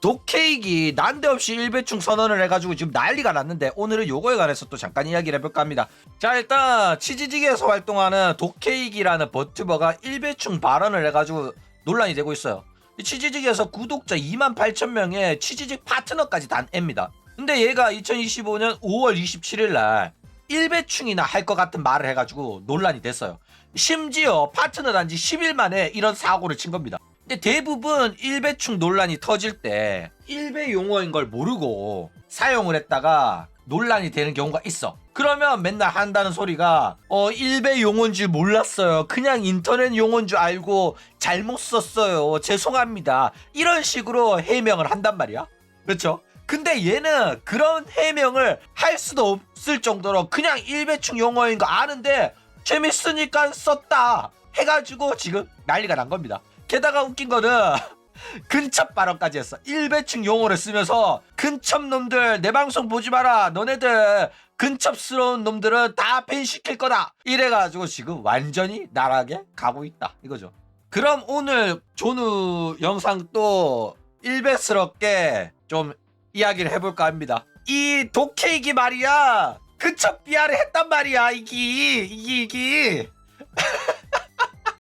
독케이크 난데없이 일배충 선언을 해가지고 지금 난리가 났는데 오늘은 요거에 관해서 또 잠깐 이야기를 해볼까 합니다. 자 일단 치즈직에서 활동하는 독케이크라는 버튜버가 일배충 발언을 해가지고 논란이 되고 있어요. 이 치즈직에서 구독자 2만 8천 명의 치즈직 파트너까지 단 앱니다. 근데 얘가 2025년 5월 27일 날 일배충이나 할 것 같은 말을 해가지고 논란이 됐어요. 심지어 파트너 단지 10일 만에 이런 사고를 친 겁니다. 근데 대부분 일배충 논란이 터질 때 일배 용어인 걸 모르고 사용을 했다가 논란이 되는 경우가 있어. 그러면 맨날 한다는 소리가 어 일배 용어인 줄 몰랐어요. 그냥 인터넷 용어인 줄 알고 잘못 썼어요. 죄송합니다. 이런 식으로 해명을 한단 말이야. 그렇죠? 근데 얘는 그런 해명을 할 수도 없을 정도로 그냥 일배충 용어인 거 아는데 재밌으니까 썼다 해가지고 지금 난리가 난 겁니다. 게다가 웃긴 거는 근첩 발언까지 했어. 일배충 용어를 쓰면서 근첩 놈들 내 방송 보지 마라. 너네들 근첩스러운 놈들은 다 벤시킬 거다. 이래가지고 지금 완전히 나락에 가고 있다. 이거죠. 그럼 오늘 조누 영상 또 일배스럽게 좀 이야기를 해볼까 합니다. 이 독케이기 말이야. 근첩 비하를 했단 말이야. 이기 이기 이기.